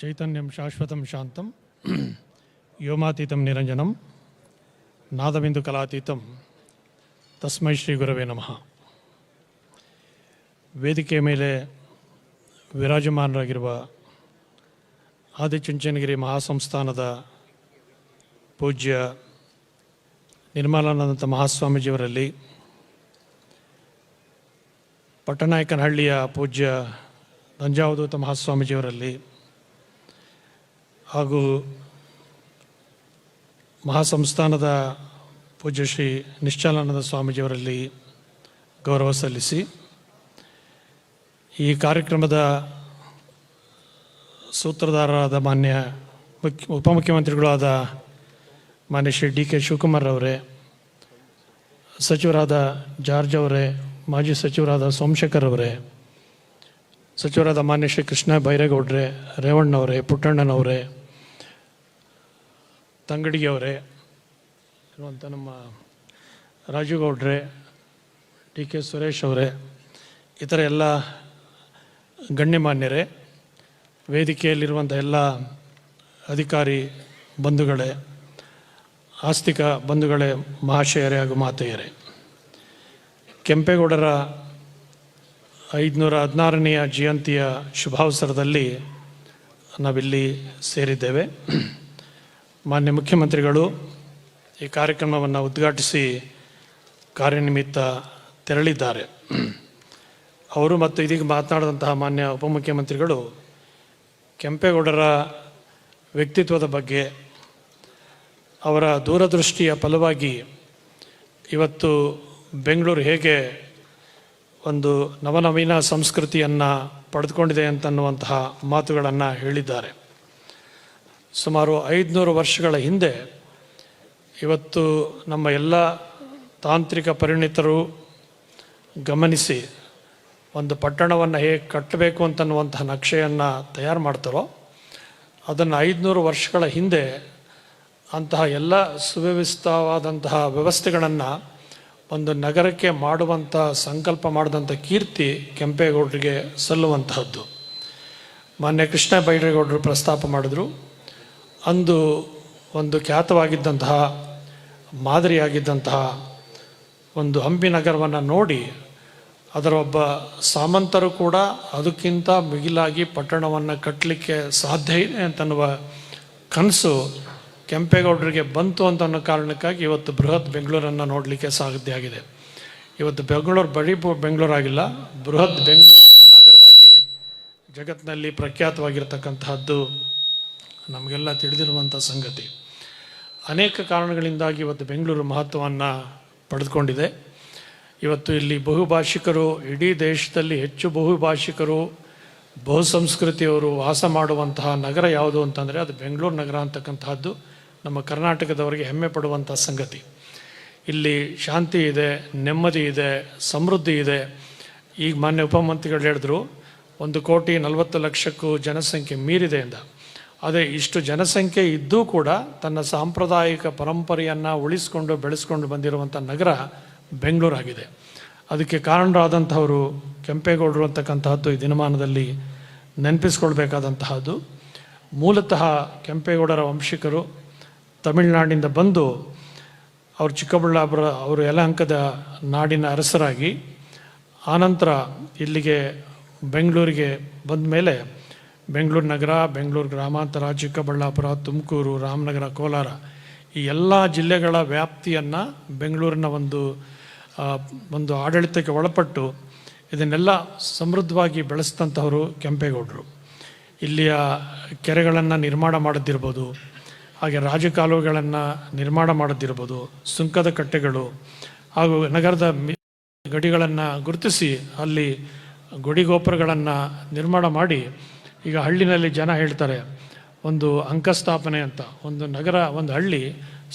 చైతన్యం శాశ్వతం శాంతం వ్యోమాతీతం నిరంజనం నాదబిందు కళాతీతం ತಸ್ಮೈ ಶ್ರೀ ಗುರವೇ ನಮಃ ವೇದಿಕೆ ಮೇಲೆ ವಿರಾಜಮಾನರಾಗಿರುವ ಆದಿಚುಂಚನಗಿರಿ ಮಹಾಸಂಸ್ಥಾನದ ಪೂಜ್ಯ ನಿರ್ಮಲಾನಂದ ಮಹಾಸ್ವಾಮೀಜಿಯವರಲ್ಲಿ ಪಟ್ಟನಾಯಕನಹಳ್ಳಿಯ ಪೂಜ್ಯ ನಂಜಾವಧೂತ ಮಹಾಸ್ವಾಮೀಜಿಯವರಲ್ಲಿ ಹಾಗೂ ಮಹಾಸಂಸ್ಥಾನದ ಪೂಜ್ಯ ಶ್ರೀ ನಿಶ್ಚಲಾನಂದ ಸ್ವಾಮೀಜಿಯವರಲ್ಲಿ ಗೌರವ ಸಲ್ಲಿಸಿ, ಈ ಕಾರ್ಯಕ್ರಮದ ಸೂತ್ರಧಾರರಾದ ಮಾನ್ಯ ಮುಖ್ಯ, ಉಪಮುಖ್ಯಮಂತ್ರಿಗಳಾದ ಮಾನ್ಯ ಶ್ರೀ ಡಿ ಕೆ ಶಿವಕುಮಾರ್ ಅವರೇ ಸಚಿವರಾದ ಜಾರ್ಜ್ ಅವರೇ, ಮಾಜಿ ಸಚಿವರಾದ ಸೋಮಶೇಖರ್ ಅವರೇ, ಸಚಿವರಾದ ಮಾನ್ಯ ಶ್ರೀ ಕೃಷ್ಣ ಬೈರೇಗೌಡ್ರೆ ರೇವಣ್ಣವರೇ ಪುಟ್ಟಣ್ಣನವರೇ ತಂಗಡಿಯವರೇ ಇರುವಂಥ ನಮ್ಮ ರಾಜು ಗೌಡ್ರೆ ಡಿ ಕೆ ಸುರೇಶ್ ಅವರೇ, ಇತರ ಎಲ್ಲ ಗಣ್ಯಮಾನ್ಯರೇ ವೇದಿಕೆಯಲ್ಲಿರುವಂಥ ಎಲ್ಲ ಅಧಿಕಾರಿ ಬಂಧುಗಳೇ, ಆಸ್ತಿಕ ಬಂಧುಗಳೇ, ಮಹಾಶಯರೇ ಹಾಗೂ ಮಾತೆಯರೇ. ಕೆಂಪೇಗೌಡರ ಐದುನೂರ ಹದಿನಾರನೆಯ ಜಯಂತಿಯ ಶುಭಾವಸರದಲ್ಲಿ ನಾವಿಲ್ಲಿ ಸೇರಿದ್ದೇವೆ. ಮಾನ್ಯ ಮುಖ್ಯಮಂತ್ರಿಗಳು, ಈ ಕಾರ್ಯಕ್ರಮವನ್ನು ಉದ್ಘಾಟಿಸಿ ಕಾರ್ಯನಿಮಿತ್ತ ತೆರಳಿದ್ದಾರೆ. ಅವರು ಮತ್ತು ಇದೀಗ ಮಾತನಾಡಿದಂತಹ ಮಾನ್ಯ ಉಪಮುಖ್ಯಮಂತ್ರಿಗಳು, ಕೆಂಪೇಗೌಡರ ವ್ಯಕ್ತಿತ್ವದ ಬಗ್ಗೆ, ಅವರ ದೂರದೃಷ್ಟಿಯ ಫಲವಾಗಿ ಇವತ್ತು ಬೆಂಗಳೂರು ಹೇಗೆ ಒಂದು ನವನವೀನ ಸಂಸ್ಕೃತಿಯನ್ನು ಪಡೆದುಕೊಂಡಿದೆ ಅಂತನ್ನುವಂತಹ ಮಾತುಗಳನ್ನು ಹೇಳಿದ್ದಾರೆ. ಸುಮಾರು ಐದುನೂರು ವರ್ಷಗಳ ಹಿಂದೆ ಇವತ್ತು ನಮ್ಮ ಎಲ್ಲ ತಾಂತ್ರಿಕ ಪರಿಣಿತರು ಗಮನಿಸಿ ಒಂದು ಪಟ್ಟಣವನ್ನು ಹೇಗೆ ಕಟ್ಟಬೇಕು ಅಂತನ್ನುವಂತಹ ನಕ್ಷೆಯನ್ನು ತಯಾರು ಮಾಡ್ತಾರೋ, ಅದನ್ನು ಐದುನೂರು ವರ್ಷಗಳ ಹಿಂದೆ ಅಂತಹ ಎಲ್ಲ ಸುವ್ಯವಸ್ಥವಾದಂತಹ ವ್ಯವಸ್ಥೆಗಳನ್ನು ಒಂದು ನಗರಕ್ಕೆ ಮಾಡುವಂಥ ಸಂಕಲ್ಪ ಮಾಡಿದಂಥ ಕೀರ್ತಿ ಕೆಂಪೇಗೌಡರಿಗೆ ಸಲ್ಲುವಂತಹದ್ದು. ಮಾನ್ಯ ಕೃಷ್ಣ ಬೈರೇಗೌಡರು ಪ್ರಸ್ತಾಪ ಮಾಡಿದ್ರು ಅಂದು ಒಂದು ಖ್ಯಾತವಾಗಿದ್ದಂತಹ, ಮಾದರಿಯಾಗಿದ್ದಂತಹ ಒಂದು ಹಂಪಿ ನಗರವನ್ನು ನೋಡಿ ಅದರ ಒಬ್ಬ ಸಾಮಂತರು ಕೂಡ ಅದಕ್ಕಿಂತ ಮಿಗಿಲಾಗಿ ಪಟ್ಟಣವನ್ನು ಕಟ್ಟಲಿಕ್ಕೆ ಸಾಧ್ಯ ಇದೆ ಅಂತನ್ನುವ ಕನಸು ಕೆಂಪೇಗೌಡರಿಗೆ ಬಂತು ಅಂತ ಅನ್ನೋ ಕಾರಣಕ್ಕಾಗಿ ಇವತ್ತು ಬೃಹತ್ ಬೆಂಗಳೂರನ್ನು ನೋಡಲಿಕ್ಕೆ ಸಾಧ್ಯ ಆಗಿದೆ. ಇವತ್ತು ಬೆಂಗಳೂರು ಬರೀ ಬೆಂಗಳೂರಾಗಿಲ್ಲ ಬೃಹತ್ ಬೆಂಗಳೂರು ಮಹಾನಗರವಾಗಿ ಜಗತ್ತಿನಲ್ಲಿ ಪ್ರಖ್ಯಾತವಾಗಿರ್ತಕ್ಕಂತಹದ್ದು ನಮಗೆಲ್ಲ ತಿಳಿದಿರುವಂಥ ಸಂಗತಿ. ಅನೇಕ ಕಾರಣಗಳಿಂದಾಗಿ ಇವತ್ತು ಬೆಂಗಳೂರು ಮಹತ್ವವನ್ನು ಪಡೆದುಕೊಂಡಿದೆ. ಇವತ್ತು ಇಲ್ಲಿ ಬಹುಭಾಷಿಕರು, ಇಡೀ ದೇಶದಲ್ಲಿ ಹೆಚ್ಚು ಬಹುಭಾಷಿಕರು, ಬಹುಸಂಸ್ಕೃತಿಯವರು ವಾಸ ಮಾಡುವಂತಹ ನಗರ ಯಾವುದು ಅಂತಂದರೆ ಅದು ಬೆಂಗಳೂರು ನಗರ ಅಂತಕ್ಕಂತಹದ್ದು ನಮ್ಮ ಕರ್ನಾಟಕದವರಿಗೆ ಹೆಮ್ಮೆ ಪಡುವಂಥ ಸಂಗತಿ. ಇಲ್ಲಿ ಶಾಂತಿ ಇದೆ, ನೆಮ್ಮದಿ ಇದೆ, ಸಮೃದ್ಧಿ ಇದೆ. ಈಗ ಮಾನ್ಯ ಉಪಮಂತ್ರಿಗಳು ಹೇಳಿದ್ರು, ಒಂದು ಕೋಟಿ ನಲವತ್ತು ಲಕ್ಷಕ್ಕೂ ಜನಸಂಖ್ಯೆ ಮೀರಿದೆ ಎಂದ ಅದೇ, ಇಷ್ಟು ಜನಸಂಖ್ಯೆ ಇದ್ದೂ ಕೂಡ ತನ್ನ ಸಾಂಪ್ರದಾಯಿಕ ಪರಂಪರೆಯನ್ನು ಉಳಿಸ್ಕೊಂಡು ಬೆಳೆಸ್ಕೊಂಡು ಬಂದಿರುವಂಥ ನಗರ ಬೆಂಗಳೂರಾಗಿದೆ. ಅದಕ್ಕೆ ಕಾರಣರಾದಂಥವರು ಕೆಂಪೇಗೌಡರು ಅಂತಕ್ಕಂತಹದ್ದು ಈ ದಿನಮಾನದಲ್ಲಿ ನೆನಪಿಸ್ಕೊಳ್ಬೇಕಾದಂತಹದ್ದು. ಮೂಲತಃ ಕೆಂಪೇಗೌಡರ ವಂಶಿಕರು ತಮಿಳುನಾಡಿನಿಂದ ಬಂದು ಅವರು ಚಿಕ್ಕಬಳ್ಳಾಪುರ, ಅವರು ಯಲಹಂಕದ ನಾಡಿನ ಅರಸರಾಗಿ, ಆನಂತರ ಇಲ್ಲಿಗೆ ಬೆಂಗಳೂರಿಗೆ ಬಂದ ಮೇಲೆ ಬೆಂಗಳೂರು ನಗರ, ಬೆಂಗಳೂರು ಗ್ರಾಮಾಂತರ, ಚಿಕ್ಕಬಳ್ಳಾಪುರ, ತುಮಕೂರು, ರಾಮನಗರ, ಕೋಲಾರ ಈ ಎಲ್ಲ ಜಿಲ್ಲೆಗಳ ವ್ಯಾಪ್ತಿಯನ್ನು ಬೆಂಗಳೂರಿನ ಒಂದು ಒಂದು ಆಡಳಿತಕ್ಕೆ ಒಳಪಟ್ಟು ಇದನ್ನೆಲ್ಲ ಸಮೃದ್ಧವಾಗಿ ಬೆಳೆಸಿದಂಥವರು ಕೆಂಪೇಗೌಡರು. ಇಲ್ಲಿಯ ಕೆರೆಗಳನ್ನು ನಿರ್ಮಾಣ ಮಾಡದಿರ್ಬೋದು, ಹಾಗೆ ರಾಜಕಾಲುವೆಗಳನ್ನು ನಿರ್ಮಾಣ ಮಾಡದಿರ್ಬೋದು, ಸುಂಕದ ಕಟ್ಟೆಗಳು ಹಾಗೂ ನಗರದ ಗಡಿಗಳನ್ನು ಗುರುತಿಸಿ ಅಲ್ಲಿ ಗುಡಿಗೋಪುರಗಳನ್ನು ನಿರ್ಮಾಣ ಮಾಡಿ ಈಗ ಹಳ್ಳಿನಲ್ಲಿ ಜನ ಹೇಳ್ತಾರೆ, ಒಂದು ಅಂಕಸ್ಥಾಪನೆ ಅಂತ. ಒಂದು ನಗರ, ಒಂದು ಹಳ್ಳಿ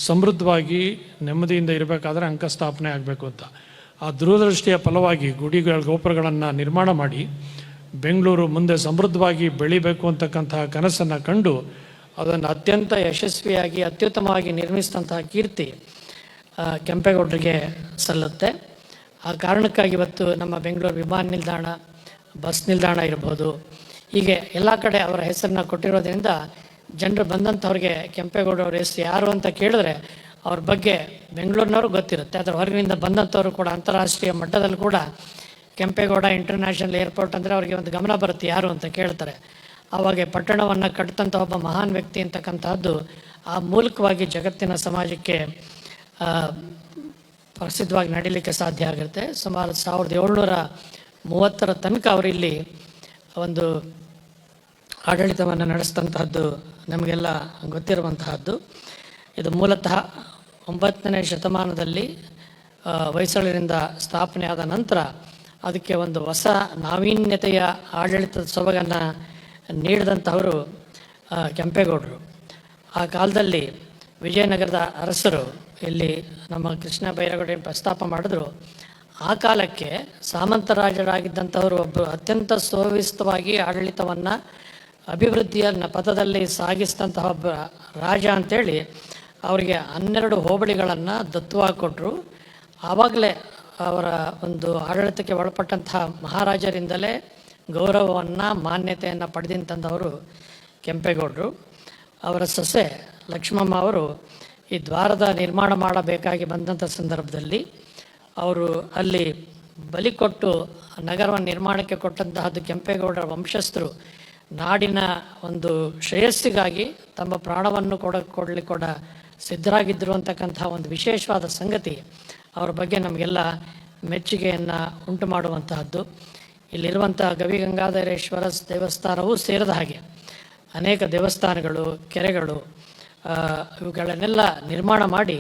ಸಮೃದ್ಧವಾಗಿ ನೆಮ್ಮದಿಯಿಂದ ಇರಬೇಕಾದ್ರೆ ಅಂಕಸ್ಥಾಪನೆ ಆಗಬೇಕು ಅಂತ. ಆ ದೂರದೃಷ್ಟಿಯ ಫಲವಾಗಿ ಗುಡಿಗಳ ಗೋಪುರಗಳನ್ನು ನಿರ್ಮಾಣ ಮಾಡಿ, ಬೆಂಗಳೂರು ಮುಂದೆ ಸಮೃದ್ಧವಾಗಿ ಬೆಳಿಬೇಕು ಅಂತಕ್ಕಂತಹ ಕನಸನ್ನು ಕಂಡು ಅದನ್ನು ಅತ್ಯಂತ ಯಶಸ್ವಿಯಾಗಿ, ಅತ್ಯುತ್ತಮವಾಗಿ ನಿರ್ಮಿಸಿದಂತಹ ಕೀರ್ತಿ ಕೆಂಪೇಗೌಡರಿಗೆ ಸಲ್ಲುತ್ತೆ. ಆ ಕಾರಣಕ್ಕಾಗಿ ಇವತ್ತು ನಮ್ಮ ಬೆಂಗಳೂರು ವಿಮಾನ ನಿಲ್ದಾಣ, ಬಸ್ ನಿಲ್ದಾಣ ಇರ್ಬೋದು ಹೀಗೆ ಎಲ್ಲ ಕಡೆ ಅವರ ಹೆಸರನ್ನ ಕೊಟ್ಟಿರೋದ್ರಿಂದ ಜನರು ಬಂದಂಥವ್ರಿಗೆ ಕೆಂಪೇಗೌಡ ಅವ್ರ ಹೆಸರು ಯಾರು ಅಂತ ಕೇಳಿದ್ರೆ ಅವ್ರ ಬಗ್ಗೆ ಬೆಂಗಳೂರಿನವ್ರು ಗೊತ್ತಿರುತ್ತೆ. ಅದರ ಹೊರಗಿನಿಂದ ಬಂದಂಥವ್ರು ಕೂಡ ಅಂತಾರಾಷ್ಟ್ರೀಯ ಮಟ್ಟದಲ್ಲಿ ಕೂಡ ಕೆಂಪೇಗೌಡ ಇಂಟರ್ನ್ಯಾಷನಲ್ ಏರ್ಪೋರ್ಟ್ ಅಂದರೆ ಅವರಿಗೆ ಒಂದು ಗಮನ ಬರುತ್ತೆ ಯಾರು ಅಂತ ಕೇಳ್ತಾರೆ. ಆವಾಗ ಪಟ್ಟಣವನ್ನು ಕಟ್ಟಿದಂಥ ಒಬ್ಬ ಮಹಾನ್ ವ್ಯಕ್ತಿ ಅಂತಕ್ಕಂತಹದ್ದು ಆ ಮೂಲಕವಾಗಿ ಜಗತ್ತಿನ ಸಮಾಜಕ್ಕೆ ಪ್ರಸಿದ್ಧವಾಗಿ ನಡೀಲಿಕ್ಕೆ ಸಾಧ್ಯ ಆಗಿರುತ್ತೆ. ಸುಮಾರು ಸಾವಿರದ ಏಳ್ನೂರ ಮೂವತ್ತರ ತನಕ ಅವರಿಲ್ಲಿ ಒಂದು ಆಡಳಿತವನ್ನು ನಡೆಸಿದಂತಹದ್ದು ನಮಗೆಲ್ಲ ಗೊತ್ತಿರುವಂತಹದ್ದು. ಇದು ಮೂಲತಃ ಒಂಬತ್ತನೇ ಶತಮಾನದಲ್ಲಿ ಹೊಯ್ಸಳರಿಂದ ಸ್ಥಾಪನೆ ಆದ ನಂತರ ಅದಕ್ಕೆ ಒಂದು ಹೊಸ ನಾವೀನ್ಯತೆಯ ಆಡಳಿತದ ಸೊಬಗನ್ನು ನೀಡಿದಂಥವರು ಕೆಂಪೇಗೌಡರು. ಆ ಕಾಲದಲ್ಲಿ ವಿಜಯನಗರದ ಅರಸರು ಇಲ್ಲಿ ನಮ್ಮ ಕೃಷ್ಣ ಬೈರೇಗೌಡ ಪ್ರಸ್ತಾಪ ಮಾಡಿದ್ರು. ಆ ಕಾಲಕ್ಕೆ ಸಾಮಂತರಾಜರಾಗಿದ್ದಂಥವರು ಒಬ್ಬರು ಅತ್ಯಂತ ಸೋವಿಸ್ತವಾಗಿ ಆಡಳಿತವನ್ನು ಅಭಿವೃದ್ಧಿಯ ನ- ಪಥದಲ್ಲಿ ಸಾಗಿಸಿದಂತಹ ಒಬ್ಬ ರಾಜ ಅಂಥೇಳಿ ಅವರಿಗೆ ಹನ್ನೆರಡು ಹೋಬಳಿಗಳನ್ನು ದತ್ತುವಾಗಿ ಕೊಟ್ಟರು ಆವಾಗಲೇ ಅವರ ಒಂದು ಆಡಳಿತಕ್ಕೆ ಒಳಪಟ್ಟಂತಹ ಮಹಾರಾಜರಿಂದಲೇ ಗೌರವವನ್ನು, ಮಾನ್ಯತೆಯನ್ನು ಪಡೆದಿಂತಂದವರು ಕೆಂಪೇಗೌಡರು. ಅವರ ಸೊಸೆ ಲಕ್ಷ್ಮಮ್ಮ ಅವರು ಈ ದ್ವಾರದ ನಿರ್ಮಾಣ ಮಾಡಬೇಕಾಗಿ ಬಂದಂಥ ಸಂದರ್ಭದಲ್ಲಿ ಅವರು ಅಲ್ಲಿ ಬಲಿ ಕೊಟ್ಟು ನಗರವನ್ನು ನಿರ್ಮಾಣಕ್ಕೆ ಕೊಟ್ಟಂತಹದ್ದು ಕೆಂಪೇಗೌಡರ ವಂಶಸ್ಥರು. ನಾಡಿನ ಒಂದು ಶ್ರೇಯಸ್ಸಿಗಾಗಿ ತಮ್ಮ ಪ್ರಾಣವನ್ನು ಕೊಡ ಕೊಡಲಿ ಕೂಡ ಸಿದ್ಧರಾಗಿದ್ದರು ಅಂತಕ್ಕಂಥ ಒಂದು ವಿಶೇಷವಾದ ಸಂಗತಿ ಅವರ ಬಗ್ಗೆ ನಮಗೆಲ್ಲ ಮೆಚ್ಚುಗೆಯನ್ನು ಉಂಟು ಮಾಡುವಂತಹದ್ದು. ಇಲ್ಲಿರುವಂಥ ಗವಿಗಂಗಾಧರೇಶ್ವರ ದೇವಸ್ಥಾನವೂ ಸೇರಿದ ಹಾಗೆ. ಅನೇಕ ದೇವಸ್ಥಾನಗಳು, ಕೆರೆಗಳು ಇವುಗಳನ್ನೆಲ್ಲ ನಿರ್ಮಾಣ ಮಾಡಿ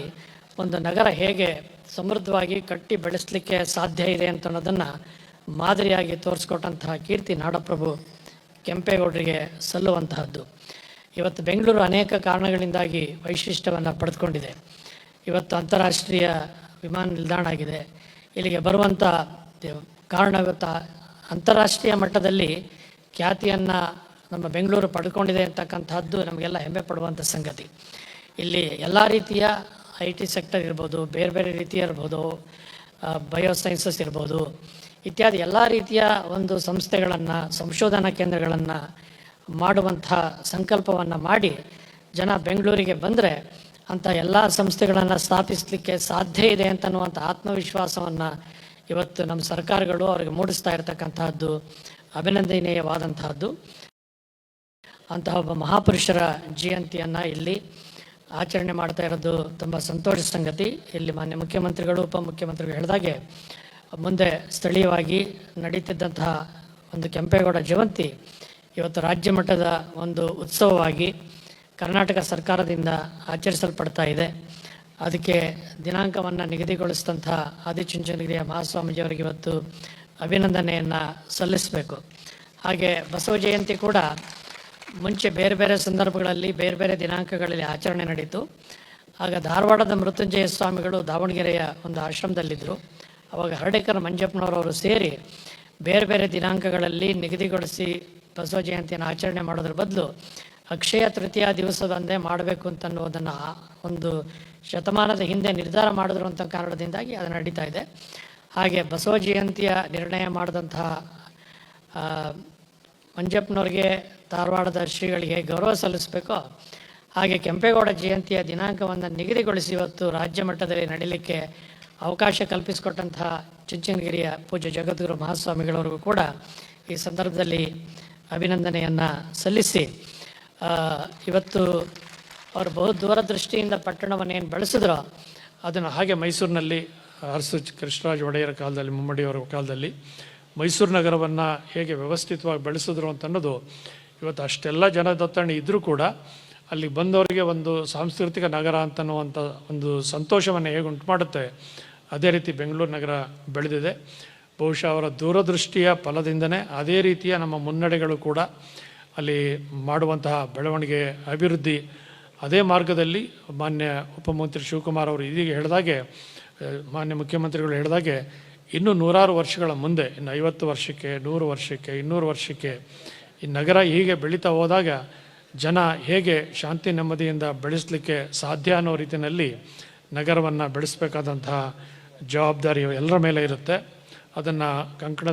ಒಂದು ನಗರ ಹೇಗೆ ಸಮೃದ್ಧವಾಗಿ ಕಟ್ಟಿ ಬೆಳೆಸಲಿಕ್ಕೆ ಸಾಧ್ಯ ಇದೆ ಅಂತ ಅನ್ನೋದನ್ನು ಮಾದರಿಯಾಗಿ ತೋರಿಸ್ಕೊಟ್ಟಂತಹ ಕೀರ್ತಿ ನಾಡಪ್ರಭು ಕೆಂಪೇಗೌಡರಿಗೆ ಸಲ್ಲುವಂತಹದ್ದು. ಇವತ್ತು ಬೆಂಗಳೂರು ಅನೇಕ ಕಾರಣಗಳಿಂದಾಗಿ ವೈಶಿಷ್ಟ್ಯವನ್ನು ಪಡೆದುಕೊಂಡಿದೆ. ಇವತ್ತು ಅಂತಾರಾಷ್ಟ್ರೀಯ ವಿಮಾನ ನಿಲ್ದಾಣ ಆಗಿದೆ. ಇಲ್ಲಿಗೆ ಬರುವಂಥ ಕಾರಣ ಇವತ್ತು ಅಂತಾರಾಷ್ಟ್ರೀಯ ಮಟ್ಟದಲ್ಲಿ ಖ್ಯಾತಿಯನ್ನು ನಮ್ಮ ಬೆಂಗಳೂರು ಪಡ್ಕೊಂಡಿದೆ ಅಂತಕ್ಕಂಥದ್ದು ನಮಗೆಲ್ಲ ಹೆಮ್ಮೆ ಪಡುವಂಥ ಸಂಗತಿ. ಇಲ್ಲಿ ಎಲ್ಲ ರೀತಿಯ ಐ ಟಿ ಸೆಕ್ಟರ್ ಇರ್ಬೋದು, ಬೇರೆ ಬೇರೆ ರೀತಿ ಇರ್ಬೋದು ಬಯೋಸೈನ್ಸಸ್ ಇರ್ಬೋದು, ಇತ್ಯಾದಿ ಎಲ್ಲ ರೀತಿಯ ಒಂದು ಸಂಸ್ಥೆಗಳನ್ನು, ಸಂಶೋಧನಾ ಕೇಂದ್ರಗಳನ್ನು ಮಾಡುವಂಥ ಸಂಕಲ್ಪವನ್ನು ಮಾಡಿ ಜನ ಬೆಂಗಳೂರಿಗೆ ಬಂದರೆ ಅಂಥ ಎಲ್ಲ ಸಂಸ್ಥೆಗಳನ್ನು ಸ್ಥಾಪಿಸಲಿಕ್ಕೆ ಸಾಧ್ಯ ಇದೆ ಅಂತನ್ನುವಂಥ ಆತ್ಮವಿಶ್ವಾಸವನ್ನು ಇವತ್ತು ನಮ್ಮ ಸರ್ಕಾರಗಳು ಅವರಿಗೆ ಮೂಡಿಸ್ತಾ ಇರತಕ್ಕಂತಹದ್ದು ಅಭಿನಂದನೀಯವಾದಂತಹದ್ದು. ಅಂತಹ ಒಬ್ಬ ಮಹಾಪುರುಷರ ಜಯಂತಿಯನ್ನು ಇಲ್ಲಿ ಆಚರಣೆ ಮಾಡ್ತಾ ಇರೋದು ತುಂಬ ಸಂತೋಷ ಸಂಗತಿ. ಇಲ್ಲಿ ಮಾನ್ಯ ಮುಖ್ಯಮಂತ್ರಿಗಳು ಉಪಮುಖ್ಯಮಂತ್ರಿಗಳು ಹೇಳಿದಾಗೆ ಮುಂದೆ ಸ್ಥಳೀಯವಾಗಿ ನಡೀತಿದ್ದಂತಹ ಒಂದು ಕೆಂಪೇಗೌಡ ಜಯಂತಿ ಇವತ್ತು ರಾಜ್ಯ ಮಟ್ಟದ ಒಂದು ಉತ್ಸವವಾಗಿ ಕರ್ನಾಟಕ ಸರ್ಕಾರದಿಂದ ಆಚರಿಸಲ್ಪಡ್ತಾ ಇದೆ. ಅದಕ್ಕೆ ದಿನಾಂಕವನ್ನು ನಿಗದಿಗೊಳಿಸಿದಂಥ ಆದಿಚುಂಚನಗಿರಿಯ ಮಹಾಸ್ವಾಮೀಜಿಯವರಿಗೆ ಇವತ್ತು ಅಭಿನಂದನೆಯನ್ನು ಸಲ್ಲಿಸಬೇಕು. ಹಾಗೆ ಬಸವ ಜಯಂತಿ ಕೂಡ ಮುಂಚೆ ಬೇರೆ ಬೇರೆ ಸಂದರ್ಭಗಳಲ್ಲಿ ಬೇರೆ ಬೇರೆ ದಿನಾಂಕಗಳಲ್ಲಿ ಆಚರಣೆ ನಡೀತು ಆಗ ಧಾರವಾಡದ ಮೃತ್ಯುಂಜಯ ಸ್ವಾಮಿಗಳು ದಾವಣಗೆರೆಯ ಒಂದು ಆಶ್ರಮದಲ್ಲಿದ್ದರು. ಅವಾಗ ಹರಡೇಕರ ಮಂಜಪ್ಪನವರವರು ಸೇರಿ ಬೇರೆ ಬೇರೆ ದಿನಾಂಕಗಳಲ್ಲಿ ನಿಗದಿಗೊಳಿಸಿ ಬಸವ ಜಯಂತಿಯನ್ನು ಆಚರಣೆ ಮಾಡೋದ್ರ ಬದಲು ಅಕ್ಷಯ ತೃತೀಯ ದಿವಸದಂದೇ ಮಾಡಬೇಕು ಅಂತನ್ನುವುದನ್ನು ಒಂದು ಶತಮಾನದ ಹಿಂದೆ ನಿರ್ಧಾರ ಮಾಡಿದ್ರು ಅಂತ ಕಾರಣದಿಂದಾಗಿ ಅದು ನಡೀತಾ ಇದೆ. ಹಾಗೆ ಬಸವ ಜಯಂತಿಯ ನಿರ್ಣಯ ಮಾಡಿದಂತಹ ಮಂಜಪ್ಪನವ್ರಿಗೆ ಧಾರವಾಡದ ಶ್ರೀಗಳಿಗೆ ಗೌರವ ಸಲ್ಲಿಸಬೇಕು. ಹಾಗೆ ಕೆಂಪೇಗೌಡ ಜಯಂತಿಯ ದಿನಾಂಕವನ್ನು ನಿಗದಿಗೊಳಿಸಿ ಇವತ್ತು ರಾಜ್ಯ ಮಟ್ಟದಲ್ಲಿ ನಡೀಲಿಕ್ಕೆ ಅವಕಾಶ ಕಲ್ಪಿಸಿಕೊಟ್ಟಂತಹ ಚುಂಚನಗಿರಿಯ ಪೂಜ್ಯ ಜಗದ್ಗುರು ಮಹಾಸ್ವಾಮಿಗಳವರಿಗೂ ಕೂಡ ಈ ಸಂದರ್ಭದಲ್ಲಿ ಅಭಿನಂದನೆಯನ್ನು ಸಲ್ಲಿಸಿ ಇವತ್ತು ಅವರು ಬಹು ದೂರದೃಷ್ಟಿಯಿಂದ ಪಟ್ಟಣವನ್ನೇನು ಬೆಳೆಸಿದ್ರೋ ಅದನ್ನು ಹಾಗೆ ಮೈಸೂರಿನಲ್ಲಿ ಅರಸು ಕೃಷ್ಣರಾಜ ಒಡೆಯರ ಕಾಲದಲ್ಲಿ, ಮುಮ್ಮಡಿಯವರ ಕಾಲದಲ್ಲಿ ಮೈಸೂರು ನಗರವನ್ನು ಹೇಗೆ ವ್ಯವಸ್ಥಿತವಾಗಿ ಬೆಳೆಸಿದ್ರು ಅಂತ ಅನ್ನೋದು ಇವತ್ತು ಅಷ್ಟೆಲ್ಲ ಜನದತ್ತಣೆ ಇದ್ದರೂ ಕೂಡ ಅಲ್ಲಿ ಬಂದವರಿಗೆ ಒಂದು ಸಾಂಸ್ಕೃತಿಕ ನಗರ ಅಂತನ್ನುವಂಥ ಒಂದು ಸಂತೋಷವನ್ನು ಹೇಗೆ ಉಂಟು ಮಾಡುತ್ತೆ. ಅದೇ ರೀತಿ ಬೆಂಗಳೂರು ನಗರ ಬೆಳೆದಿದೆ. ಬಹುಶಃ ಅವರ ದೂರದೃಷ್ಟಿಯ ಫಲದಿಂದನೇ ಅದೇ ರೀತಿಯ ನಮ್ಮ ಮುನ್ನಡೆಗಳು ಕೂಡ ಅಲ್ಲಿ ಮಾಡುವಂತಹ ಬೆಳವಣಿಗೆ ಅಭಿವೃದ್ಧಿ. ಅದೇ ಮಾರ್ಗದಲ್ಲಿ ಮಾನ್ಯ ಉಪಮುಖ್ಯಮಂತ್ರಿ ಶಿವಕುಮಾರ್ ಅವರು ಇದೀಗ ಹೇಳಿದಾಗೆ ಮಾನ್ಯ ಮುಖ್ಯಮಂತ್ರಿಗಳು ಹೇಳಿದಾಗೆ ಇನ್ನೂ ನೂರಾರು ವರ್ಷಗಳ ಮುಂದೆ, ಇನ್ನು ಐವತ್ತು ವರ್ಷಕ್ಕೆ, ನೂರು ವರ್ಷಕ್ಕೆ, ಇನ್ನೂರು ವರ್ಷಕ್ಕೆ ಈ ನಗರ ಹೀಗೆ ಬೆಳೀತಾ ಹೋದಾಗ ಜನ ಹೇಗೆ ಶಾಂತಿ ನೆಮ್ಮದಿಯಿಂದ ಬೆಳೆಸಲಿಕ್ಕೆ ಸಾಧ್ಯ ಅನ್ನೋ ರೀತಿಯಲ್ಲಿ ನಗರವನ್ನು ಬೆಳೆಸಬೇಕಾದಂತಹ ಜವಾಬ್ದಾರಿ ಎಲ್ಲರ ಮೇಲೆ ಇರುತ್ತೆ. ಅದನ್ನು ಕಂಕಣ